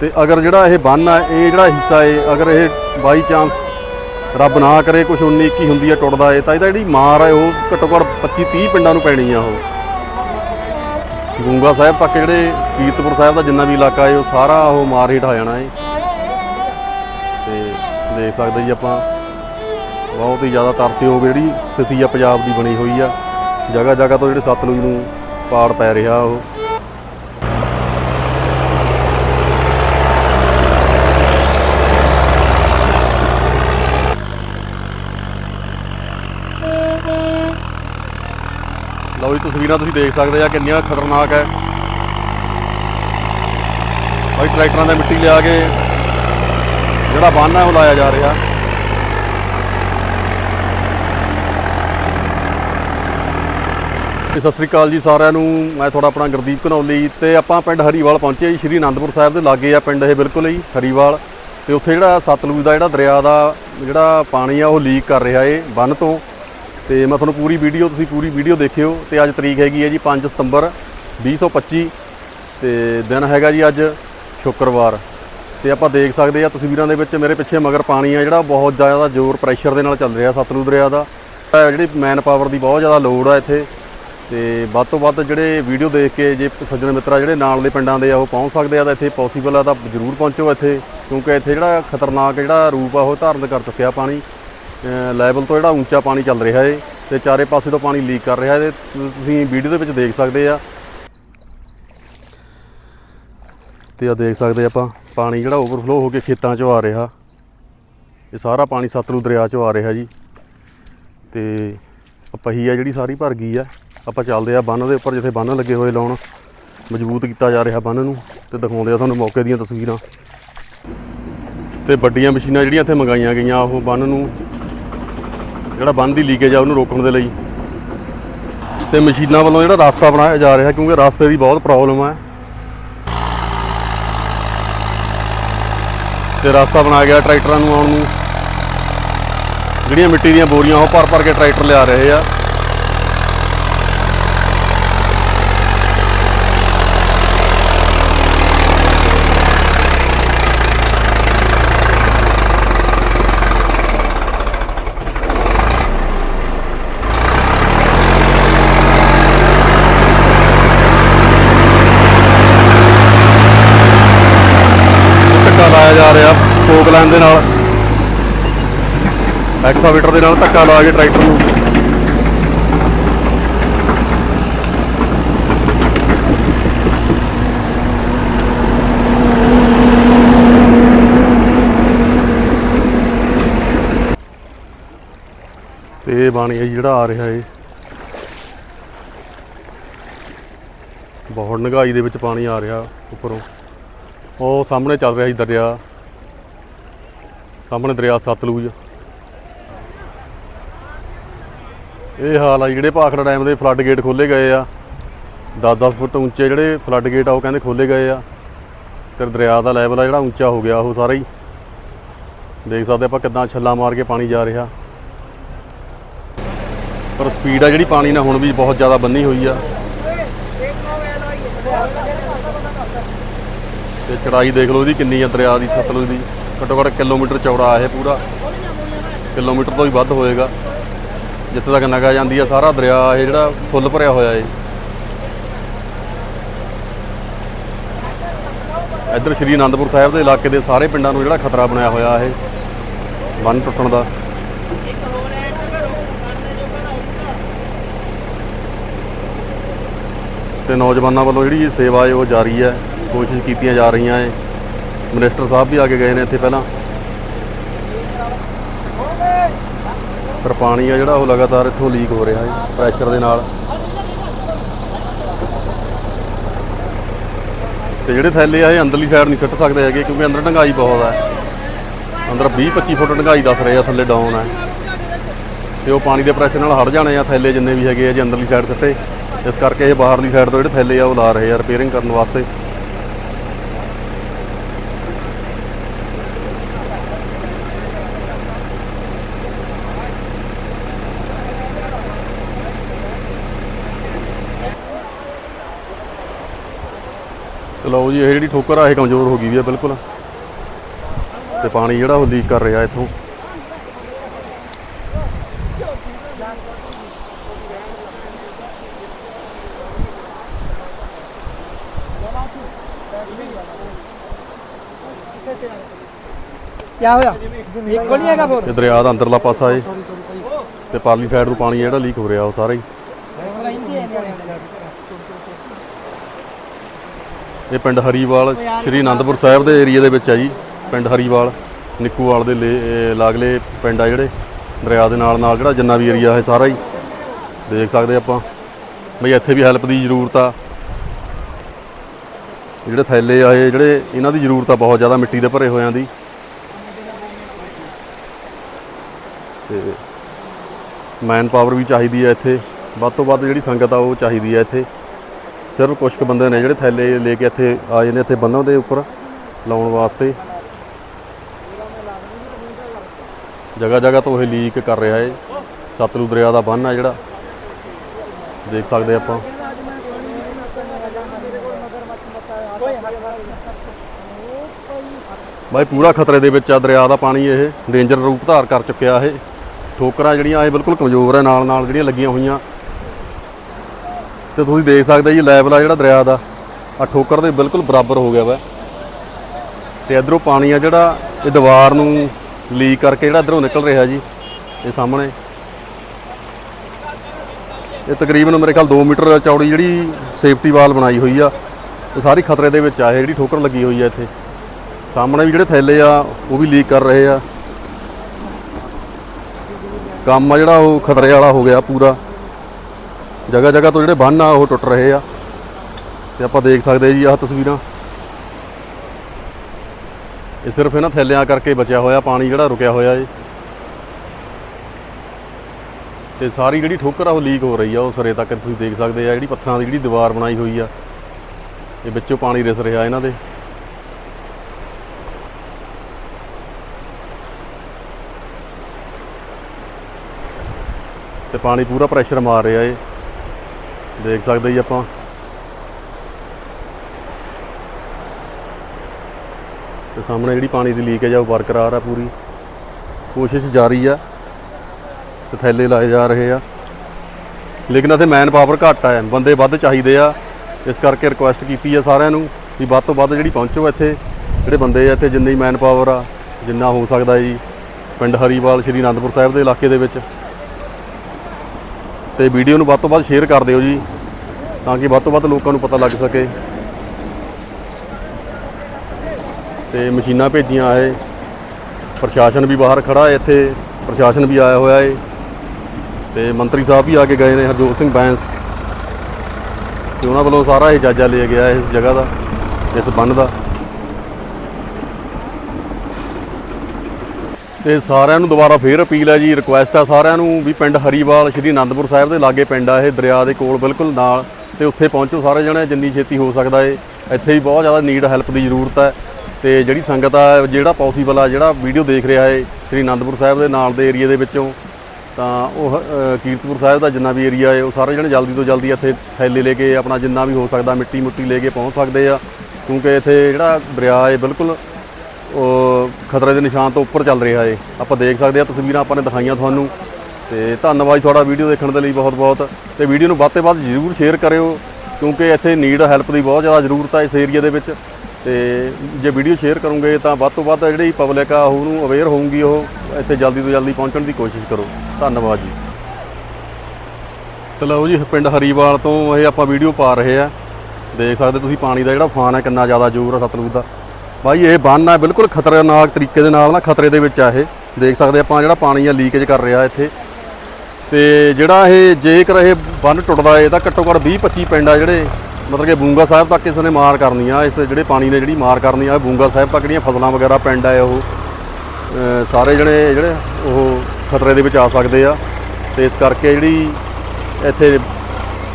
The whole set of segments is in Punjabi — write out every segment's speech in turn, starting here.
ਤੇ ਅਗਰ ਜਿਹੜਾ ਇਹ ਬੰਨ ਆ, ਇਹ ਜਿਹੜਾ ਹਿੱਸਾ ਏ, ਅਗਰ ਇਹ ਬਾਈ ਚਾਂਸ ਰੱਬ ਨਾ ਕਰੇ ਕੁਝ 19 21 ਹੁੰਦੀ ਆ ਟੁੱਟਦਾ ਏ, ਤਾਂ ਇਹਦਾ ਜਿਹੜੀ ਮਾਰ ਆ ਉਹ ਘੱਟੋ ਘੱਟ 25 30 ਪਿੰਡਾਂ ਨੂੰ ਪੈਣੀ ਆ ਉਹ। ਗੂੰਗਾ ਸਾਹਿਬ ਤੱਕ ਜਿਹੜੇ ਕੀਰਤਪੁਰ ਸਾਹਿਬ ਦਾ ਜਿੰਨਾ ਵੀ ਇਲਾਕਾ ਏ, ਉਹ ਸਾਰਾ ਉਹ ਮਾਰ ਹੇਠ ਆ ਜਾਣਾ ਏ। ਤੇ ਦੇਖ ਸਕਦੇ ਜੀ ਆਪਾਂ, ਬਹੁਤ ਹੀ ਜ਼ਿਆਦਾ ਤਰਸਯੋਗ ਜਿਹੜੀ ਸਥਿਤੀ ਆ, ਪੰਜਾਬ ਦੀ ਬਣੀ ਹੋਈ ਆ। ਜਗ੍ਹਾ ਜਗ੍ਹਾ ਤੋਂ ਜਿਹੜੇ ਸਤਲੁਜ ਨੂੰ ਪਾੜ ਪੈ ਰਿਹਾ ਉਹ। ਲਓ ਤਸਵੀਰਾਂ ਤੁਸੀਂ ਦੇਖ ਸਕਦੇ ਆ, ਕਿੰਨੀਆਂ ਖਤਰਨਾਕ ਹੈ। ਭਾਈ ਟਰੈਕਟਰਾਂ ਦੇ ਮਿੱਟੀ ਲਿਆ ਕੇ ਜਿਹੜਾ ਬੰਨ ਹੈ ਉਹ ਲਾਇਆ ਜਾ ਰਿਹਾ। ਸਤਿ ਸ੍ਰੀ ਅਕਾਲ ਜੀ ਸਾਰਿਆਂ ਨੂੰ। ਮੈਂ ਤੁਹਾਡਾ ਆਪਣਾ ਗੁਰਦੀਪ ਘਨੌਲੀ ਤੇ ਆਪਾਂ ਪਿੰਡ ਹਰੀਵਾਲ ਪਹੁੰਚੇ ਜੀ, ਸ਼੍ਰੀ ਅਨੰਦਪੁਰ ਸਾਹਿਬ ਦੇ ਲਾਗੇ ਆ ਪਿੰਡ ਇਹ ਬਿਲਕੁਲ ਹੀ, ਹਰੀਵਾਲ। ਤੇ ਉੱਥੇ ਜਿਹੜਾ ਸਤਲੁਜ ਦਾ ਜਿਹੜਾ ਦਰਿਆ ਦਾ ਜਿਹੜਾ ਪਾਣੀ ਆ, ਉਹ ਲੀਕ ਕਰ ਰਿਹਾ ਏ ਬੰਨ ਤੋਂ। ਤੇ ਮੈਂ ਤੁਹਾਨੂੰ ਪੂਰੀ ਵੀਡੀਓ, ਤੁਸੀਂ ਪੂਰੀ ਵੀਡੀਓ ਦੇਖਿਓ ਤੇ ਅੱਜ ਤਰੀਕ ਹੈਗੀ ਹੈ ਜੀ 5 ਸਤੰਬਰ 2025 ਤੇ ਦਿਨ ਹੈਗਾ ਜੀ ਅੱਜ ਸ਼ੁੱਕਰਵਾਰ। ਤੇ ਆਪਾਂ ਦੇਖ ਸਕਦੇ ਆ ਤਸਵੀਰਾਂ ਦੇ ਵਿੱਚ ਮੇਰੇ ਪਿੱਛੇ ਮਗਰ ਪਾਣੀ ਆ ਜਿਹੜਾ ਬਹੁਤ ਜ਼ਿਆਦਾ ਜ਼ੋਰ ਪ੍ਰੈਸ਼ਰ ਦੇ ਨਾਲ ਚੱਲ ਰਿਹਾ ਸਤਲੁਜ ਦਰਿਆ ਦਾ। ਜਿਹੜੀ ਮੈਨ ਪਾਵਰ ਦੀ ਬਹੁਤ ਜ਼ਿਆਦਾ ਲੋੜ ਆ ਇੱਥੇ। ਤੇ ਵੱਧ ਤੋਂ ਵੱਧ ਜਿਹੜੇ ਵੀਡੀਓ ਦੇਖ ਕੇ ਜੇ ਸੱਜਣ ਮਿੱਤਰਾ ਜਿਹੜੇ ਨਾਲ ਦੇ ਪਿੰਡਾਂ ਦੇ ਆ ਉਹ ਪਹੁੰਚ ਸਕਦੇ ਆ ਤਾਂ ਇੱਥੇ ਪੋਸੀਬਲ ਆ ਤਾਂ ਜ਼ਰੂਰ ਪਹੁੰਚੋ ਇੱਥੇ, ਕਿਉਂਕਿ ਇੱਥੇ ਜਿਹੜਾ ਖਤਰਨਾਕ ਜਿਹੜਾ ਰੂਪ ਆ ਉਹ ਧਾਰਨ ਕਰ ਚੁੱਕਿਆ ਪਾਣੀ। ਲੈਵਲ ਤੋਂ ਜਿਹੜਾ ਉੱਚਾ ਪਾਣੀ ਚੱਲ ਰਿਹਾ ਏ ਤੇ ਚਾਰੇ ਪਾਸੇ ਤੋਂ ਪਾਣੀ ਲੀਕ ਕਰ ਰਿਹਾ ਏ ਤੇ ਤੁਸੀਂ ਵੀਡੀਓ ਦੇ ਵਿੱਚ ਦੇਖ ਸਕਦੇ ਆ। ਤੇ ਆ ਦੇਖ ਸਕਦੇ ਆਪਾਂ, ਪਾਣੀ ਜਿਹੜਾ ਓਵਰਫਲੋ ਹੋ ਕੇ ਖੇਤਾਂ 'ਚੋਂ ਆ ਰਿਹਾ। ਇਹ ਸਾਰਾ ਪਾਣੀ ਸਤਲੁਜ ਦਰਿਆ 'ਚੋਂ ਆ ਰਿਹਾ ਜੀ। ਤੇ ਪਹੀ ਆ ਜਿਹੜੀ ਸਾਰੀ ਭਰ ਗਈ ਆ। ਆਪਾਂ ਚੱਲਦੇ ਆ ਬੰਨ ਦੇ ਉੱਪਰ ਜਿੱਥੇ ਬੰਨ ਲੱਗੇ ਹੋਏ ਲਾਉਣ। ਮਜ਼ਬੂਤ ਕੀਤਾ ਜਾ ਰਿਹਾ ਬੰਨ ਨੂੰ ਤੇ ਦਿਖਾਉਂਦੇ ਆ ਤੁਹਾਨੂੰ ਮੌਕੇ ਦੀਆਂ ਤਸਵੀਰਾਂ। ਤੇ ਵੱਡੀਆਂ ਮਸ਼ੀਨਾਂ ਜਿਹੜੀਆਂ ਇੱਥੇ ਮੰਗਾਈਆਂ ਗਈਆਂ, ਉਹ ਬੰਨ ਨੂੰ ਜਿਹੜਾ ਬੰਦ ਦੀ ਲੀਕੇਜ ਆ ਉਹਨੂੰ ਰੋਕਣ ਦੇ ਲਈ। ਤੇ ਮਸ਼ੀਨਾਂ ਵੱਲੋਂ ਜਿਹੜਾ ਰਸਤਾ ਬਣਾਇਆ ਜਾ ਰਿਹਾ, ਕਿਉਂਕਿ ਰਸਤੇ ਦੀ ਬਹੁਤ ਪ੍ਰੋਬਲਮ ਹੈ ਤੇ ਰਸਤਾ ਬਣਾਇਆ ਗਿਆ ਟਰੈਕਟਰਾਂ ਨੂੰ ਆਉਣ ਨੂੰ। ਜਿਹੜੀਆਂ ਮਿੱਟੀ ਦੀਆਂ ਬੋਰੀਆਂ, ਉਹ ਭਰ ਭਰ ਕੇ ਟਰੈਕਟਰ ਲਿਆ ਰਹੇ ਆ ਧੱਕਾ ਲਾਇਆ ਜਾ ਰਿਹਾ ਫੋਕ ਲਾਈਨ ਦੇ ਨਾਲ ਐਕਸਾਵੇਟਰ ਦੇ ਨਾਲ ਧੱਕਾ ਲਾ ਕੇ ਟਰੈਕਟਰ ਨੂੰ। ਤੇ ਇਹ ਬਣ ਗਿਆ ਜਿਹੜਾ ਆ ਰਿਹਾ ਏ। ਬਹੁਤ ਡੂੰਘਾਈ ਦੇ ਵਿੱਚ ਪਾਣੀ ਆ ਰਿਹਾ ਉੱਪਰੋਂ। ਉਹ ਸਾਹਮਣੇ ਚੱਲ ਰਿਹਾ ਜੀ ਦਰਿਆ। ਸਾਹਮਣੇ ਦਰਿਆ ਸਤਲੁਜ। ਇਹ ਹਾਲ ਆ ਜਿਹੜੇ ਭਾਖੜਾ ਡੈਮ ਦੇ ਫਲੱਡ ਗੇਟ ਖੋਲੇ ਗਏ ਆ 10-10 ਫੁੱਟ ਉੱਚੇ ਜਿਹੜੇ ਫਲੱਡ ਗੇਟ ਆ, ਉਹ ਕਹਿੰਦੇ ਖੋਲੇ ਗਏ ਆ। ਤੇ ਦਰਿਆ ਦਾ ਲੈਵਲ ਆ ਜਿਹੜਾ ਉੱਚਾ ਹੋ ਗਿਆ ਉਹ ਸਾਰਾ ਹੀ। ਦੇਖ ਸਕਦੇ ਆਪਾਂ ਕਿੱਦਾਂ ਛੱਲਾ ਮਾਰ ਕੇ ਪਾਣੀ ਜਾ ਰਿਹਾ। ਪਰ ਸਪੀਡ ਆ ਜਿਹੜੀ ਪਾਣੀ ਨਾਲ ਹੁਣ ਵੀ ਬਹੁਤ ਜ਼ਿਆਦਾ ਬੰਨੀ ਹੋਈ ਆ। ਤੇ ਚੜਾਈ ਦੇਖ ਲਓ ਇਹਦੀ ਕਿੰਨੀ ਆ, ਦਰਿਆ ਦੀ ਸਤਲੁਜ ਦੀ ਘੱਟੋ ਘੱਟ ਕਿਲੋਮੀਟਰ ਚੌੜਾ ਇਹ ਪੂਰਾ। ਕਿਲੋਮੀਟਰ ਤੋਂ ਵੀ ਵੱਧ ਹੋਏਗਾ। ਜਿੱਥੇ ਤੱਕ ਨਗਾ ਜਾਂਦੀ ਆ, ਸਾਰਾ ਦਰਿਆ ਇਹ ਜਿਹੜਾ ਫੁੱਲ ਭਰਿਆ ਹੋਇਆ ਏ। ਇੱਧਰ ਸ਼੍ਰੀ ਅਨੰਦਪੁਰ ਸਾਹਿਬ ਦੇ ਇਲਾਕੇ ਦੇ ਸਾਰੇ ਪਿੰਡਾਂ ਨੂੰ ਜਿਹੜਾ ਖਤਰਾ ਬਣਾਇਆ ਹੋਇਆ ਇਹ, ਬੰਨ ਟੁੱਟਣ ਦਾ। ਤੇ ਨੌਜਵਾਨਾਂ ਵੱਲੋਂ ਜਿਹੜੀ ਇਹ ਸੇਵਾ ਹੈ, ਉਹ ਜਾਰੀ ਹੈ, ਕੋਸ਼ਿਸ਼ ਕੀਤੀਆਂ ਜਾ ਰਹੀਆਂ ਹੈ ਮਿਨਿਸਟਰ ਸਾਹਿਬ ਵੀ ਆ ਕੇ ਗਏ ਨੇ ਇੱਥੇ ਪਹਿਲਾਂ। ਪਰ ਪਾਣੀ ਆ ਜਿਹੜਾ ਉਹ ਲਗਾਤਾਰ ਇੱਥੋਂ ਲੀਕ ਹੋ ਰਿਹਾ ਹੈ ਪ੍ਰੈਸ਼ਰ ਦੇ ਨਾਲ। ਤੇ ਜਿਹੜੇ ਥੈਲੇ ਆ, ਇਹ ਅੰਦਰਲੀ ਸਾਈਡ ਨਹੀਂ ਸਿੱਟ ਸਕਦੇ ਹੈਗੇ, ਕਿਉਂਕਿ ਅੰਦਰ ਡੰਗਾਈ ਬਹੁਤ ਹੈ ਅੰਦਰ 20 25 ਫੁੱਟ ਡੰਗਾਈ ਦੱਸ ਰਹੇ ਆ, ਥੱਲੇ ਡਾਊਨ ਹੈ ਤੇ ਉਹ ਪਾਣੀ ਦੇ ਪ੍ਰੈਸ਼ਰ ਨਾਲ ਹਟ ਜਾਣੇ ਆ ਥੈਲੇ ਜਿੰਨੇ ਵੀ ਹੈਗੇ ਆ, ਜੇ ਅੰਦਰਲੀ ਸਾਈਡ ਸਿੱਟੇ। ਇਸ ਕਰਕੇ ਇਹ ਬਾਹਰਲੀ ਸਾਈਡ ਤੋਂ ਜਿਹੜੇ ਥੈਲੇ ਆ, ਉਹ ਲਾ ਰਹੇ ਆ ਰਿਪੇਅਰਿੰਗ ਕਰਨ ਵਾਸਤੇ। ਲਓ ਜੀ ਇਹ ਜਿਹੜੀ ਠੋਕਰ ਆ ਇਹ ਕਮਜ਼ੋਰ ਹੋ ਗਈ ਵੀ ਆ ਬਿਲਕੁਲ। ਤੇ ਪਾਣੀ ਜਿਹੜਾ ਉਹ ਲੀਕ ਕਰ ਰਿਹਾ ਇੱਥੋਂ। ਕੀ ਹੋਇਆ? ਇੱਕ ਕੋਣੀ ਹੈਗਾ ਫੋਰ ਇਹ ਦਰਿਆ ਦਾ ਅੰਦਰਲਾ ਪਾਸਾ ਏ। ਤੇ ਪਾਰਲੀ ਸਾਈਡ ਨੂੰ ਪਾਣੀ ਜਿਹੜਾ ਲੀਕ ਹੋ ਰਿਹਾ ਉਹ ਸਾਰਾ ਹੀ। ਇਹ ਪਿੰਡ ਹਰੀਵਾਲ, ਸ਼੍ਰੀ ਅਨੰਦਪੁਰ ਸਾਹਿਬ ਦੇ ਏਰੀਆ ਦੇ ਵਿੱਚ ਆ ਜੀ, ਪਿੰਡ ਹਰੀਵਾਲ ਨਿੱਕੂਵਾਲ ਦੇ ਲੇ- ਲਾਗਲੇ ਪਿੰਡ ਆ ਜਿਹੜੇ, ਦਰਿਆ ਦੇ ਨਾਲ ਨਾਲ ਜਿਹੜਾ ਜਿੰਨਾ ਵੀ ਏਰੀਆ ਹੈ ਸਾਰਾ ਹੀ। ਦੇਖ ਸਕਦੇ ਆਪਾਂ, ਬਈ ਇੱਥੇ ਵੀ ਹੈਲਪ ਦੀ ਜ਼ਰੂਰਤ ਆ। ਜਿਹੜੇ ਥੈਲੇ ਆ, ਇਹ ਜਿਹੜੇ ਇਹਨਾਂ ਦੀ ਜ਼ਰੂਰਤ ਆ, ਬਹੁਤ ਜ਼ਿਆਦਾ ਮਿੱਟੀ ਦੇ ਭਰੇ ਹੋਇਆਂ ਦੀ। ਤੇ ਮੈਨ ਪਾਵਰ ਵੀ ਚਾਹੀਦੀ ਹੈ ਇੱਥੇ। ਵੱਧ ਤੋਂ ਵੱਧ ਜਿਹੜੀ ਸੰਗਤ ਆ, ਉਹ ਚਾਹੀਦੀ ਹੈ ਇੱਥੇ। ਸਿਰਫ ਕੁਝ ਕੁ ਬੰਦੇ ਨੇ ਜਿਹੜੇ ਥੈਲੇ ਲੈ ਕੇ ਇੱਥੇ ਆਏ ਨੇ ਇੱਥੇ ਬੰਨ੍ਹੋਂ ਦੇ ਉੱਪਰ ਲਾਉਣ ਵਾਸਤੇ। ਜਗ੍ਹਾ ਜਗ੍ਹਾ ਤੋਂ ਇਹ ਲੀਕ ਕਰ ਰਿਹਾ ਹੈ ਸਤਲੁਜ ਦਰਿਆ ਦਾ ਬੰਨ ਆ ਜਿਹੜਾ। ਦੇਖ ਸਕਦੇ ਆਪਾਂ। ਬਾਈ ਪੂਰਾ ਖਤਰੇ ਦੇ ਵਿੱਚ ਆ ਦਰਿਆ ਦਾ ਪਾਣੀ ਇਹ। ਡੇਂਜਰ ਰੂਪ ਧਾਰ ਕਰ ਚੁੱਕਿਆ ਇਹ। ਠੋਕਰਾਂ ਜਿਹੜੀਆਂ, ਇਹ ਬਿਲਕੁਲ ਕਮਜ਼ੋਰ ਹੈ ਨਾਲ ਨਾਲ ਜਿਹੜੀਆਂ ਲੱਗੀਆਂ ਹੋਈਆਂ। ਤੇ ਤੁਸੀਂ ਦੇਖ ਸਕਦੇ ਜੀ, ਲੈਵਲ ਆ ਜਿਹੜਾ ਦਰਿਆ ਦਾ ਆ ਠੋਕਰ ਦੇ ਬਿਲਕੁਲ ਬਰਾਬਰ ਹੋ ਗਿਆ ਵਾ। ਤੇ ਇਧਰੋਂ ਪਾਣੀ ਆ ਜਿਹੜਾ, ਇਹ ਦੀਵਾਰ ਨੂੰ ਲੀਕ ਕਰਕੇ ਜਿਹੜਾ ਇਧਰੋਂ ਨਿਕਲ ਰਿਹਾ ਜੀ, ਇਹ ਸਾਹਮਣੇ। ਇਹ ਤਕਰੀਬਨ ਮੇਰੇ ਖਿਆਲ 2 ਮੀਟਰ ਚੌੜੀ ਜਿਹੜੀ ਸੇਫਟੀ ਵਾਲ ਬਣਾਈ ਹੋਈ ਆ, ਇਹ ਸਾਰੀ ਖਤਰੇ ਦੇ ਵਿੱਚ ਆ, ਇਹ ਜਿਹੜੀ ਠੋਕਰ ਲੱਗੀ ਹੋਈ ਆ ਇੱਥੇ। ਸਾਹਮਣੇ ਵੀ ਜਿਹੜੇ ਥੈਲੇ ਆ, ਉਹ ਵੀ ਲੀਕ ਕਰ ਰਹੇ ਆ। ਕੰਮ ਆ ਜਿਹੜਾ, ਉਹ ਖਤਰੇ ਵਾਲਾ ਹੋ ਗਿਆ ਪੂਰਾ। ਜਗ੍ਹਾ ਜਗ੍ਹਾ ਤੋਂ ਜਿਹੜੇ ਬੰਨ ਆ, ਉਹ ਟੁੱਟ ਰਹੇ ਆ। ਤੇ ਆਪਾਂ ਦੇਖ ਸਕਦੇ ਜੀ ਆਹ ਤਸਵੀਰਾਂ। ਇਹ ਸਿਰਫ ਇਹਨਾਂ ਥੈਲਿਆਂ ਕਰਕੇ ਬਚਿਆ ਹੋਇਆ, ਪਾਣੀ ਜਿਹੜਾ ਰੁਕਿਆ ਹੋਇਆ ਏ। ਤੇ ਸਾਰੀ ਜਿਹੜੀ ਠੋਕਰ ਆ, ਉਹ ਲੀਕ ਹੋ ਰਹੀ ਆ, ਉਹ ਸਰੇ ਤੱਕ ਤੁਸੀਂ ਦੇਖ ਸਕਦੇ ਆ, ਜਿਹੜੀ ਪੱਥਰਾਂ ਦੀ ਜਿਹੜੀ ਦੀਵਾਰ ਬਣਾਈ ਹੋਈ ਆ। ਇਹ ਵਿੱਚੋਂ ਪਾਣੀ ਰਿਸ ਰਿਹਾ ਇਹਨਾਂ ਦੇ। ਤੇ ਪਾਣੀ ਪੂਰਾ ਪ੍ਰੈਸ਼ਰ ਮਾਰ ਰਿਹਾ ਏ। ਦੇਖ ਸਕਦੇ ਜੀ ਆਪਾਂ। ਤੇ ਸਾਹਮਣੇ ਜਿਹੜੀ ਪਾਣੀ ਦੀ ਲੀਕੇਜ ਆ, ਉਹ ਬਰਕਰਾਰ ਆ ਪੂਰੀ। ਕੋਸ਼ਿਸ਼ ਜਾਰੀ ਆ। ਤੇ ਥੈਲੇ ਲਾਏ ਜਾ ਰਹੇ ਆ। ਲੇਕਿਨ ਇੱਥੇ ਮੈਨ ਪਾਵਰ ਘੱਟ ਆ। ਬੰਦੇ ਵੱਧ ਚਾਹੀਦੇ ਆ। ਇਸ ਕਰਕੇ ਰਿਕੁਐਸਟ ਕੀਤੀ ਆ ਸਾਰਿਆਂ ਨੂੰ ਵੀ ਵੱਧ ਤੋਂ ਵੱਧ ਜਿਹੜੀ ਪਹੁੰਚੋ ਇੱਥੇ। ਜਿਹੜੇ ਬੰਦੇ ਆ ਇੱਥੇ ਜਿੰਨੀ ਮੈਨ ਪਾਵਰ ਆ, ਜਿੰਨਾ ਹੋ ਸਕਦਾ ਜੀ। ਪਿੰਡ ਹਰੀਵਾਲ, ਸ਼੍ਰੀ ਅਨੰਦਪੁਰ ਸਾਹਿਬ ਦੇ ਇਲਾਕੇ ਦੇ ਵਿੱਚ। ਤੇ ਵੀਡੀਓ ਨੂੰ ਵੱਧ ਤੋਂ ਵੱਧ ਸ਼ੇਅਰ ਕਰ ਦਿਓ ਜੀ, ਤਾਂ ਕਿ ਵੱਧ ਤੋਂ ਵੱਧ ਲੋਕਾਂ ਨੂੰ ਪਤਾ ਲੱਗ ਸਕੇ। ਤੇ ਮਸ਼ੀਨਾਂ ਭੇਜੀਆਂ ਇਹ। ਪ੍ਰਸ਼ਾਸਨ ਵੀ ਬਾਹਰ ਖੜਾ ਹੈ ਇੱਥੇ, ਪ੍ਰਸ਼ਾਸਨ ਵੀ ਆਇਆ ਹੋਇਆ ਹੈ ਤੇ ਮੰਤਰੀ ਸਾਹਿਬ ਵੀ ਆ ਕੇ ਗਏ ਨੇ, ਹਰਜੋਤ ਸਿੰਘ ਬੈਂਸ। ਤੇ ਉਹਨਾਂ ਵੱਲੋਂ ਸਾਰਾ ਇਹ ਜਾਇਜ਼ਾ ਲਿਆ ਗਿਆ ਇਸ ਜਗ੍ਹਾ ਦਾ, ਇਸ ਬੰਨ ਦਾ। ਤੇ ਸਾਰਿਆਂ ਨੂੰ ਦੁਬਾਰਾ ਫੇਰ ਅਪੀਲ ਹੈ ਜੀ ਰਿਕੁਐਸਟ ਆ ਸਾਰਿਆਂ ਨੂੰ ਵੀ ਪਿੰਡ ਹਰੀਵਾਲ, ਸ਼੍ਰੀ ਅਨੰਦਪੁਰ ਸਾਹਿਬ ਦੇ ਲਾਗੇ ਪਿੰਡ ਆ ਇਹ ਦਰਿਆ ਦੇ ਕੋਲ ਬਿਲਕੁਲ ਨਾਲ ਤੇ ਉੱਥੇ ਪਹੁੰਚੋ ਸਾਰੇ ਜਣੇ, ਜਿੰਨੀ ਛੇਤੀ ਹੋ ਸਕਦਾ ਏ। ਇੱਥੇ ਵੀ ਬਹੁਤ ਜ਼ਿਆਦਾ ਨੀਡ ਹੈਲਪ ਦੀ ਜ਼ਰੂਰਤ ਹੈ ਤੇ ਜਿਹੜੀ ਸੰਗਤ ਆ, ਜਿਹੜਾ ਪੋਸੀਬਲ ਆ, ਜਿਹੜਾ ਵੀਡੀਓ ਦੇਖ ਰਿਹਾ ਏ, ਸ਼੍ਰੀ ਅਨੰਦਪੁਰ ਸਾਹਿਬ ਦੇ ਨਾਲ ਦੇ ਏਰੀਆ ਦੇ ਵਿੱਚੋਂ, ਤਾਂ ਉਹ ਕੀਰਤਪੁਰ ਸਾਹਿਬ ਦਾ ਜਿੰਨਾ ਵੀ ਏਰੀਆ ਏ, ਉਹ ਸਾਰੇ ਜਣੇ ਜਲਦੀ ਤੋਂ ਜਲਦੀ ਇੱਥੇ ਥੈਲੇ ਲੈ ਕੇ, ਆਪਣਾ ਜਿੰਨਾ ਵੀ ਹੋ ਸਕਦਾ ਮਿੱਟੀ ਮੁੱਟੀ ਲੈ ਕੇ ਪਹੁੰਚ ਸਕਦੇ ਆ। ਕਿਉਂਕਿ ਇੱਥੇ ਜਿਹੜਾ ਦਰਿਆ ਏ, ਬਿਲਕੁਲ ਖਤਰੇ ਦੇ ਨਿਸ਼ਾਨ ਤੋਂ ਉੱਪਰ ਚੱਲ ਰਿਹਾ ਏ। ਆਪਾਂ ਦੇਖ ਸਕਦੇ ਆ ਤਸਵੀਰਾਂ, ਆਪਾਂ ਨੇ ਦਿਖਾਈਆਂ ਤੁਹਾਨੂੰ। ਤੇ ਧੰਨਵਾਦ ਜੀ ਤੁਹਾਡਾ ਵੀਡੀਓ ਦੇਖਣ ਦੇ ਲਈ ਬਹੁਤ ਬਹੁਤ। ਤੇ ਵੀਡੀਓ ਨੂੰ ਵੱਧ ਤੋਂ ਵੱਧ ਜ਼ਰੂਰ ਸ਼ੇਅਰ ਕਰਿਓ, ਕਿਉਂਕਿ ਇੱਥੇ ਨੀਡ ਹੈਲਪ ਦੀ ਬਹੁਤ ਜ਼ਿਆਦਾ ਜ਼ਰੂਰਤ ਹੈ ਇਸ ਏਰੀਆ ਦੇ ਵਿੱਚ। ਤੇ ਜੇ ਵੀਡੀਓ ਸ਼ੇਅਰ ਕਰੋਗੇ ਤਾਂ ਵੱਧ ਤੋਂ ਵੱਧ ਜਿਹੜੀ ਪਬਲਿਕ ਆ, ਉਹਨੂੰ ਅਵੇਅਰ ਹੋਊਗੀ ਉਹ। ਇੱਥੇ ਜਲਦੀ ਤੋਂ ਜਲਦੀ ਪਹੁੰਚਣ ਦੀ ਕੋਸ਼ਿਸ਼ ਕਰੋ। ਧੰਨਵਾਦ ਜੀ। ਤੇ ਲਓ ਜੀ, ਪਿੰਡ ਹਰੀਵਾਲ ਤੋਂ ਇਹ ਆਪਾਂ ਵੀਡੀਓ ਪਾ ਰਹੇ ਆ। ਦੇਖ ਸਕਦੇ ਤੁਸੀਂ, ਪਾਣੀ ਦਾ ਜਿਹੜਾ ਫਾਨ ਹੈ ਕਿੰਨਾ ਜ਼ਿਆਦਾ ਜ਼ੋਰ ਆ ਸਤਲੁਜ ਦਾ। ਬਾਈ, ਇਹ ਬੰਨ ਆ, ਬਿਲਕੁਲ ਖਤਰਨਾਕ ਤਰੀਕੇ ਦੇ ਨਾਲ ਨਾ ਖਤਰੇ ਦੇ ਵਿੱਚ ਆ ਇਹ। ਦੇਖ ਸਕਦੇ ਆਪਾਂ ਜਿਹੜਾ ਪਾਣੀ ਆ ਲੀਕੇਜ ਕਰ ਰਿਹਾ ਇੱਥੇ। ਤੇ ਜਿਹੜਾ ਇਹ ਜੇਕਰ ਇਹ ਬੰਨ ਟੁੱਟਦਾ ਏ, ਤਾਂ ਘੱਟੋ ਘੱਟ 20 25 ਪਿੰਡ ਆ ਜਿਹੜੇ, ਮਤਲਬ ਕਿ ਬੂੰਗਾ ਸਾਹਿਬ ਤੱਕ ਇਸ ਨੇ ਮਾਰ ਕਰਨੀ ਆ ਇਸ ਜਿਹੜੇ ਪਾਣੀ ਨੇ ਜਿਹੜੀ ਮਾਰ ਕਰਨੀ ਆ ਬੂੰਗਾ ਸਾਹਿਬ ਤੱਕ ਜਿਹੜੀਆਂ ਫਸਲਾਂ ਵਗੈਰਾ ਪਿੰਡ ਆ ਉਹ ਸਾਰੇ ਜਣੇ ਜਿਹੜੇ ਉਹ ਖਤਰੇ ਦੇ ਵਿੱਚ ਆ ਸਕਦੇ ਆ। ਤੇ ਇਸ ਕਰਕੇ ਜਿਹੜੀ ਇੱਥੇ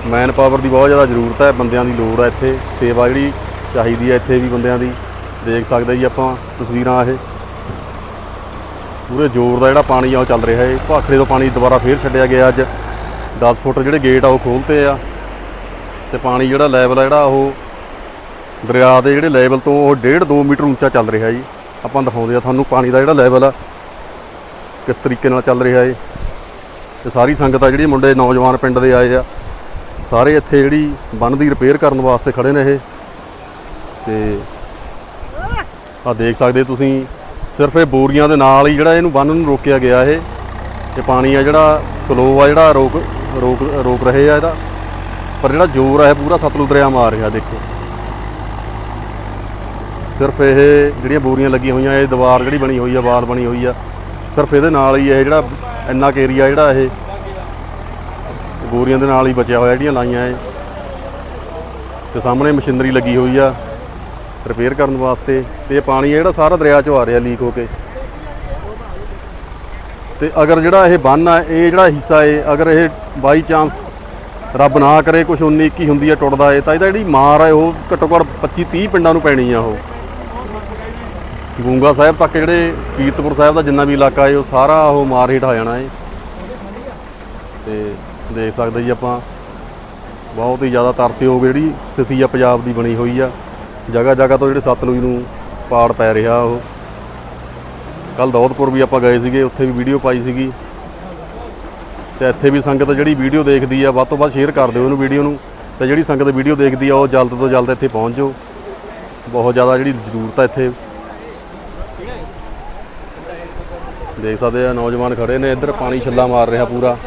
ਮੈਨ ਪਾਵਰ ਦੀ ਬਹੁਤ ਜ਼ਿਆਦਾ ਜ਼ਰੂਰਤ ਹੈ, ਬੰਦਿਆਂ ਦੀ ਲੋੜ ਹੈ ਇੱਥੇ, ਸੇਵਾ ਜਿਹੜੀ ਚਾਹੀਦੀ ਹੈ ਇੱਥੇ ਵੀ ਬੰਦਿਆਂ ਦੀ। ਦੇਖ ਸਕਦੇ ਜੀ ਆਪਾਂ ਤਸਵੀਰਾਂ ਇਹ। ਪੂਰੇ ਜ਼ੋਰ ਦਾ ਜਿਹੜਾ ਪਾਣੀ ਆ ਉਹ ਚੱਲ ਰਿਹਾ ਹੈ ਭਾਖੜੇ ਤੋਂ ਪਾਣੀ ਦੁਬਾਰਾ ਫੇਰ ਛੱਡਿਆ ਗਿਆ ਅੱਜ। 10 ਫੁੱਟ ਜਿਹੜੇ ਗੇਟ ਆ ਉਹ ਖੋਲਤੇ ਆ। ਤੇ ਪਾਣੀ ਜਿਹੜਾ ਲੈਵਲ ਆ ਜਿਹੜਾ ਉਹ ਦਰਿਆ ਦੇ ਜਿਹੜੇ ਲੈਵਲ ਤੋਂ ਉਹ 1.5 2 ਮੀਟਰ ਉੱਚਾ ਚੱਲ ਰਿਹਾ ਜੀ। ਆਪਾਂ ਦਿਖਾਉਂਦੇ ਆ ਤੁਹਾਨੂੰ ਪਾਣੀ ਦਾ ਜਿਹੜਾ ਲੈਵਲ ਆ। ਕਿਸ ਤਰੀਕੇ ਨਾਲ ਚੱਲ ਰਿਹਾ ਏ। ਤੇ ਸਾਰੀ ਸੰਗਤ ਆ ਜਿਹੜੀ ਮੁੰਡੇ ਨੌਜਵਾਨ ਪਿੰਡ ਦੇ ਆਏ ਆ। ਸਾਰੇ ਇੱਥੇ ਜਿਹੜੀ ਬੰਨ ਦੀ ਰਿਪੇਅਰ ਕਰਨ ਵਾਸਤੇ ਖੜੇ ਨੇ ਇਹ। ਤੇ ਆ ਦੇਖ ਸਕਦੇ ਤੁਸੀਂ, ਸਿਰਫ ਇਹ ਬੋਰੀਆਂ ਦੇ ਨਾਲ ਹੀ ਜਿਹੜਾ ਇਹਨੂੰ ਬੰਨ ਨੂੰ ਰੋਕਿਆ ਗਿਆ ਇਹ। ਤੇ ਪਾਣੀ ਆ ਜਿਹੜਾ ਫਲੋ ਆ ਜਿਹੜਾ, ਰੋਕ ਰੋਕ ਰੋਕ ਰਹੇ ਆ ਇਹਦਾ। ਪਰ ਜਿਹੜਾ ਜ਼ੋਰ ਆ ਇਹ ਪੂਰਾ ਸਤਲੁਜ ਦਰਿਆ ਮਾਰ ਰਿਹਾ, ਦੇਖੋ। ਸਿਰਫ ਇਹ ਜਿਹੜੀਆਂ ਬੋਰੀਆਂ ਲੱਗੀਆਂ ਹੋਈਆਂ, ਇਹ ਦੀਵਾਰ ਜਿਹੜੀ ਬਣੀ ਹੋਈ ਆ, ਵਾਲ ਬਣੀ ਹੋਈ ਆ, ਸਿਰਫ ਇਹਦੇ ਨਾਲ ਹੀ ਇਹ ਜਿਹੜਾ ਇੰਨਾ ਕੁ ਏਰੀਆ ਜਿਹੜਾ ਇਹ, ਬੋਰੀਆਂ ਦੇ ਨਾਲ ਹੀ ਬਚਿਆ ਹੋਇਆ, ਜਿਹੜੀਆਂ ਲਾਈਆਂ ਇਹ। ਤੇ ਸਾਹਮਣੇ ਮਸ਼ੀਨਰੀ ਲੱਗੀ ਹੋਈ ਆ। ਰਿਪੇਅਰ ਕਰਨ ਵਾਸਤੇ ਤੇ ਇਹ ਪਾਣੀ ਆ ਜਿਹੜਾ ਸਾਰਾ ਦਰਿਆ ਚੋਂ ਆ ਰਿਹਾ ਲੀਕ ਹੋ ਕੇ। ਤੇ ਅਗਰ ਜਿਹੜਾ ਇਹ ਬੰਨ ਆ, ਇਹ ਜਿਹੜਾ ਹਿੱਸਾ ਏ, ਅਗਰ ਇਹ ਬਾਈ ਚਾਂਸ ਰੱਬ ਨਾ ਕਰੇ ਕੁਝ 19 21 ਹੁੰਦੀ ਹੈ ਟੁੱਟਦਾ ਏ, ਤਾਂ ਇਹਦਾ ਜਿਹੜੀ ਮਾਰ ਹੈ ਉਹ ਘੱਟੋ ਘੱਟ 25 30 ਪਿੰਡਾਂ ਨੂੰ ਪੈਣੀ ਆ ਉਹ। ਗੂੰਗਾ ਸਾਹਿਬ ਤੱਕ ਜਿਹੜੇ ਕੀਰਤਪੁਰ ਸਾਹਿਬ ਦਾ ਜਿੰਨਾ ਵੀ ਇਲਾਕਾ ਹੈ ਉਹ ਸਾਰਾ ਉਹ ਮਾਰ ਹੇਠ ਆ ਜਾਣਾ ਏ। ਤੇ ਦੇਖ ਸਕਦੇ ਜੀ ਆਪਾਂ, ਬਹੁਤ ਹੀ ਜ਼ਿਆਦਾ ਤਰਸਯੋਗ ਜਿਹੜੀ ਸਥਿਤੀ ਆ, ਪੰਜਾਬ ਦੀ ਬਣੀ ਹੋਈ ਆ। ਜਗ੍ਹਾ ਜਗ੍ਹਾ ਤੋਂ ਜਿਹੜੇ ਸਤਲੁਜ ਨੂੰ ਪਾੜ ਪੈ ਰਿਹਾ ਉਹ। ਕੱਲ ਦੌਦਪੁਰ ਵੀ ਆਪਾਂ ਗਏ ਸੀਗੇ, ਉੱਥੇ ਵੀ ਵੀਡੀਓ ਪਾਈ ਸੀਗੀ। ਤੇ ਇੱਥੇ ਵੀ ਸੰਗਤ ਜਿਹੜੀ ਵੀਡੀਓ ਦੇਖਦੀ ਆ, ਵੱਧ ਤੋਂ ਵੱਧ ਸ਼ੇਅਰ ਕਰ ਦਿਓ ਇਹਨੂੰ ਵੀਡੀਓ ਨੂੰ। ਤੇ ਜਿਹੜੀ ਸੰਗਤ ਵੀਡੀਓ ਦੇਖਦੀ ਆ, ਉਹ ਜਲਦ ਤੋਂ ਜਲਦ ਇੱਥੇ ਪਹੁੰਚ ਜਾਓ। ਬਹੁਤ ਜ਼ਿਆਦਾ ਜਿਹੜੀ ਜ਼ਰੂਰਤ ਆ ਇੱਥੇ। ਦੇਖ ਸਕਦੇ ਆ, ਨੌਜਵਾਨ ਖੜੇ ਨੇ, ਇੱਧਰ ਪਾਣੀ ਛੱਲਾ ਮਾਰ ਰਿਹਾ ਪੂਰਾ।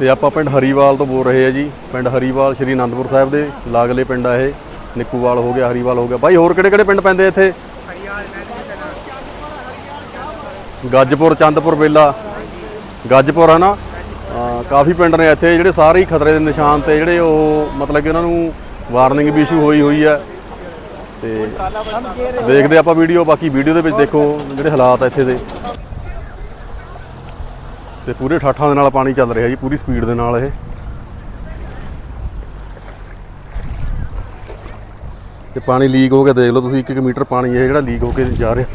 ਤੇ ਆਪਾਂ ਪਿੰਡ ਹਰੀਵਾਲ ਤੋਂ ਬੋਲ ਰਹੇ ਆ ਜੀ। ਪਿੰਡ ਹਰੀਵਾਲ ਸ਼੍ਰੀ ਅਨੰਦਪੁਰ ਸਾਹਿਬ ਦੇ ਲਾਗਲੇ ਪਿੰਡ ਆ ਇਹ। ਨਿੱਕੂਵਾਲ ਹੋ ਗਿਆ, ਹਰੀਵਾਲ ਹੋ ਗਿਆ। ਬਾਈ, ਹੋਰ ਕਿਹੜੇ ਕਿਹੜੇ ਪਿੰਡ ਪੈਂਦੇ ਇੱਥੇ? ਗੱਜਪੁਰ, ਚੰਦਪੁਰ, ਬੇਲਾ। ਗੱਜਪੁਰ ਹੈ ਨਾ ਕਾਫੀ ਪਿੰਡ ਨੇ ਇੱਥੇ। ਜਿਹੜੇ ਸਾਰੇ ਹੀ ਖਤਰੇ ਦੇ ਨਿਸ਼ਾਨ ਤੇ ਜਿਹੜੇ ਉਹ, ਮਤਲਬ ਕਿ ਉਹਨਾਂ ਨੂੰ ਵਾਰਨਿੰਗ ਵੀ ਇਸ਼ੂ ਹੋਈ ਹੋਈ ਹੈ ਤੇ ਦੇਖਦੇ ਆਪਾਂ ਵੀਡੀਓ, ਬਾਕੀ ਵੀਡੀਓ ਦੇ ਵਿੱਚ ਦੇਖੋ ਜਿਹੜੇ ਹਾਲਾਤ ਆ ਇੱਥੇ ਦੇ। ਤੇ ਪੂਰੇ ਠਾਠਾਂ ਦੇ ਨਾਲ ਪਾਣੀ ਚੱਲ ਰਿਹਾ ਜੀ, ਪੂਰੀ ਸਪੀਡ ਦੇ ਨਾਲ ਇਹ। ਤੇ ਪਾਣੀ ਲੀਕ ਹੋ ਕੇ ਦੇਖ ਲਓ ਤੁਸੀਂ 1-1 ਮੀਟਰ ਪਾਣੀ ਇਹ ਜਿਹੜਾ ਲੀਕ ਹੋ ਕੇ ਜਾ ਰਿਹਾ।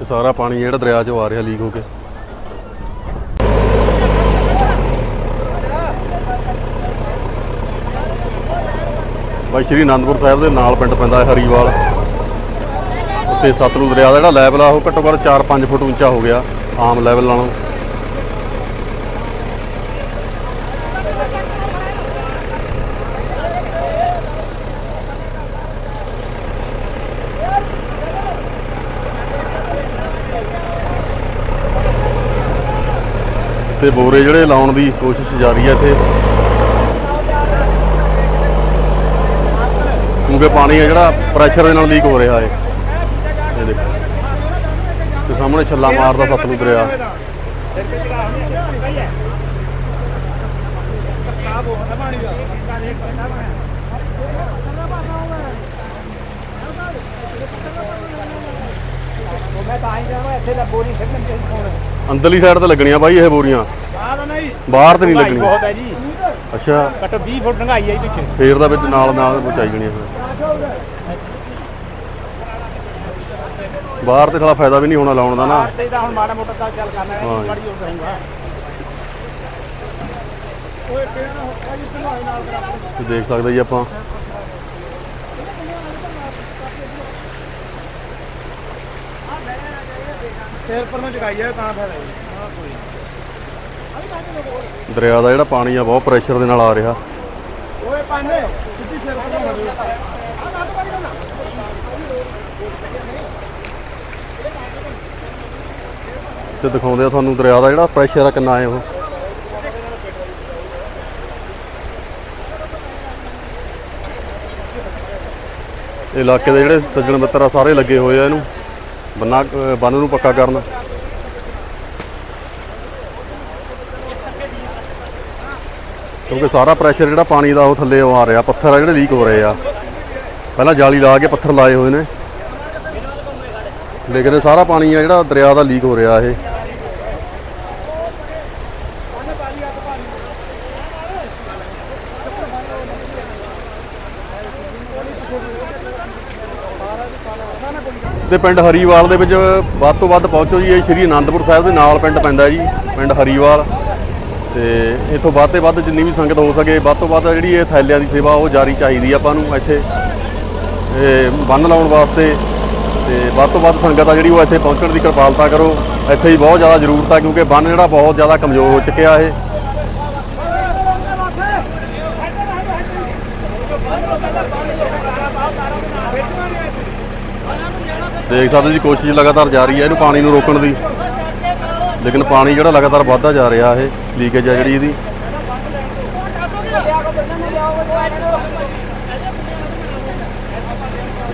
ਇਹ ਸਾਰਾ ਪਾਣੀ ਜਿਹੜਾ ਦਰਿਆ 'ਚੋਂ ਆ ਰਿਹਾ ਲੀਕ ਹੋ ਕੇ। ਬਾਈ ਸ਼੍ਰੀ ਅਨੰਦਪੁਰ ਸਾਹਿਬ ਦੇ ਨਾਲ ਪਿੰਡ ਪੈਂਦਾ ਹੈ ਹਰੀਵਾਲ। ਉੱਤੇ ਸਤਲੁਜ ਦਰਿਆ ਦਾ ਜਿਹੜਾ ਲੈਵਲ ਆ, ਉਹ ਘੱਟੋ ਘੱਟ 4-5 ਫੁੱਟ ਉੱਚਾ ਹੋ ਗਿਆ ਆਮ ਲੈਵਲ ਨਾਲੋਂ। ਤੇ ਬੋਰੇ ਜਿਹੜੇ ਲਾਉਣ ਦੀ ਕੋਸ਼ਿਸ਼ ਜਾਰੀ ਹੈ ਇੱਥੇ। ਕਿਉਂਕਿ ਪਾਣੀ ਹੈ ਜਿਹੜਾ ਪ੍ਰੈਸ਼ਰ ਦੇ ਨਾਲ ਲੀਕ ਹੋ ਰਿਹਾ ਹੈ। ਇਹ ਦੇਖੋ। ਤੇ ਸਾਹਮਣੇ ਛੱਲਾ ਮਾਰਦਾ ਸਤਲੁਜ ਦਰਿਆ। ਅੰਦਰਲੀ ਸਾਈਡ ਤੇ ਲੱਗਣੀਆਂ ਬਾਈ ਇਹ ਬੋਰੀਆਂ। ਬਾਹਰ ਤੇ ਨਹੀਂ। ਲੱਗਣੀਆਂ। ਬਹੁਤ ਹੈ ਜੀ। ਅੱਛਾ। ਘੱਟੋ 20 ਫੁੱਟ ਡੰਗਾਈ ਹੈ ਜੀ ਪਿੱਛੇ ਫੇਰ ਦਾ ਵਿੱਚ ਨਾਲ ਨਾਲ ਪਹੁੰਚਾਈ ਜਾਣੀਆਂ ਫਿਰ। ਬਾਹਰ ਤੇ ਥੋੜਾ ਫਾਇਦਾ ਵੀ ਨਹੀਂ ਹੋਣਾ ਲਾਉਣ ਦਾ ਨਾ। ਤੇ ਤਾਂ ਹੁਣ ਮਾੜਾ ਮੋਟਾ ਤਾਂ ਚੱਲ ਕਰਨਾ ਹੈ ਹਾਂ। ਜੀ। ਬੜੀ ਹੋ ਰਹੂਗਾ ਤੇ ਦੇਖ ਸਕਦੇ ਜੀ ਆਪਾਂ। ਸਿਰ ਪਰ ਨੂੰ ਜਗਾਈ ਹੈ ਤਾਂ ਫਾਇਦਾ ਜੀ ਦਰਿਆ ਦਾ ਜਿਹੜਾ ਪਾਣੀ ਆ ਬਹੁਤ ਪ੍ਰੈਸ਼ਰ ਦੇ ਨਾਲ ਆ ਰਿਹਾ। ਓਏ ਪਾਣੇ ਸਿੱਧੀ ਸਿਰ ਤੇ ਦਿਖਾਉਂਦੇ ਆ ਤੁਹਾਨੂੰ ਦਰਿਆ ਦਾ ਜਿਹੜਾ ਪ੍ਰੈਸ਼ਰ ਆ ਕਿੰਨਾ ਹੈ ਉਹ। ਇਲਾਕੇ ਦੇ ਜਿਹੜੇ ਸੱਜਣ ਮਿੱਤਰ ਆ ਸਾਰੇ ਲੱਗੇ ਹੋਏ ਆ ਇਹਨੂੰ। ਬੰਨਾ ਬੰਨ ਨੂੰ ਪੱਕਾ ਕਰਨ। ਕਿਉਂਕਿ ਸਾਰਾ ਪ੍ਰੈਸ਼ਰ ਜਿਹੜਾ ਪਾਣੀ ਦਾ ਉਹ ਥੱਲੇ ਆ ਰਿਹਾ, ਪੱਥਰ ਆ ਜਿਹੜੇ ਲੀਕ ਹੋ ਰਹੇ ਆ। ਪਹਿਲਾਂ ਜਾਲੀ ਲਾ ਕੇ ਪੱਥਰ ਲਾਏ ਹੋਏ ਨੇ। ਲੇਕਿਨ ਇਹ ਸਾਰਾ ਪਾਣੀ ਆ ਜਿਹੜਾ ਦਰਿਆ ਦਾ ਲੀਕ ਹੋ ਰਿਹਾ ਇਹ। ਤੇ ਪਿੰਡ ਹਰੀਵਾਲ ਦੇ ਵਿੱਚ ਵੱਧ ਤੋਂ ਵੱਧ ਪਹੁੰਚੋ ਜੀ। ਇਹ ਸ਼੍ਰੀ ਅਨੰਦਪੁਰ ਸਾਹਿਬ ਦੇ ਨਾਲ ਪਿੰਡ ਪੈਂਦਾ ਜੀ, ਪਿੰਡ ਹਰੀਵਾਲ। ਤੇ ਇਥੋਂ ਵੱਧ ਤੇ ਵੱਧ ਜਿੰਨੀ ਵੀ ਸੰਗਤ ਹੋ ਸਕੇ, ਵੱਧ ਤੋਂ ਵੱਧ ਜਿਹੜੀ ਇਹ ਥੈਲਿਆਂ ਦੀ ਸੇਵਾ ਉਹ ਜਾਰੀ ਚਾਹੀਦੀ ਆ ਆਪਾਂ ਨੂੰ ਇੱਥੇ ਇਹ ਬੰਨ ਲਾਉਣ ਵਾਸਤੇ, ਤੇ ਵੱਧ ਤੋਂ ਵੱਧ ਸੰਗਤ ਆ ਜਿਹੜੀ ਉਹ ਇੱਥੇ ਪਹੁੰਚਣ ਦੀ ਕਿਰਪਾਲਤਾ ਕਰੋ। ਇੱਥੇ ਹੀ ਬਹੁਤ ਜ਼ਿਆਦਾ ਜ਼ਰੂਰਤ ਆ ਕਿਉਂਕਿ ਬੰਨ ਜਿਹੜਾ ਬਹੁਤ ਜ਼ਿਆਦਾ ਕਮਜ਼ੋਰ ਹੋ ਚੁੱਕਿਆ ਇਹ। ਦੇਖ ਸਕਦੇ ਜੀ, ਕੋਸ਼ਿਸ਼ ਲਗਾਤਾਰ ਜਾਰੀ ਹੈ ਇਹਨੂੰ ਪਾਣੀ ਨੂੰ ਰੋਕਣ ਦੀ। ਲੇਕਿਨ ਪਾਣੀ ਜਿਹੜਾ ਲਗਾਤਾਰ ਵੱਧਦਾ ਜਾ ਰਿਹਾ ਇਹ ਲੀਕੇਜ ਆ ਜਿਹੜੀ ਇਹਦੀ।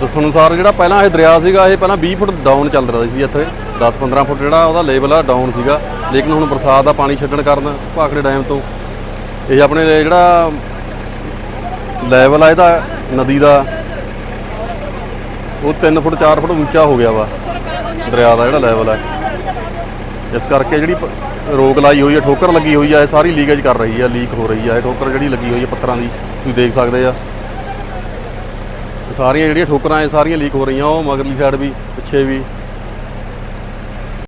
ਦੱਸਣ ਅਨੁਸਾਰ ਜਿਹੜਾ ਪਹਿਲਾਂ ਇਹ ਦਰਿਆ ਸੀਗਾ, ਇਹ ਪਹਿਲਾਂ 20 ਫੁੱਟ ਡਾਊਨ ਚੱਲ ਰਿਹਾ ਸੀ ਇੱਥੇ। 10-15 ਫੁੱਟ ਜਿਹੜਾ ਉਹਦਾ ਲੈਵਲ ਆ ਡਾਊਨ ਸੀਗਾ। ਲੇਕਿਨ ਹੁਣ ਬਰਸਾਤ ਦਾ ਪਾਣੀ ਛੱਡਣ ਕਾਰਨ ਭਾਖੜੇ ਡੈਮ ਤੋਂ ਇਹ ਆਪਣੇ ਜਿਹੜਾ ਲੈਵਲ ਆ ਇਹਦਾ, ਨਦੀ ਦਾ, ਉਹ 3 ਫੁੱਟ 4 ਫੁੱਟ ਉੱਚਾ ਹੋ ਗਿਆ ਵਾ। ਦਰਿਆ ਦਾ ਜਿਹੜਾ ਲੈਵਲ ਹੈ ਇਸ ਕਰਕੇ ਜਿਹੜੀ ਪ- ਰੋਕ ਲਾਈ ਹੋਈ ਹੈ, ਠੋਕਰ ਲੱਗੀ ਹੋਈ ਹੈ, ਇਹ ਸਾਰੀ ਲੀਕੇਜ ਕਰ ਰਹੀ ਹੈ, ਲੀਕ ਹੋ ਰਹੀ ਹੈ। ਇਹ ਠੋਕਰ ਜਿਹੜੀ ਲੱਗੀ ਹੋਈ ਹੈ ਪੱਥਰਾਂ ਦੀ, ਤੁਸੀਂ ਦੇਖ ਸਕਦੇ ਆ। ਸਾਰੀਆਂ ਜਿਹੜੀਆਂ ਠੋਕਰਾਂ, ਇਹ ਸਾਰੀਆਂ ਲੀਕ ਹੋ ਰਹੀਆਂ, ਉਹ ਮਗਰਲੀ ਸਾਈਡ ਵੀ, ਪਿੱਛੇ ਵੀ।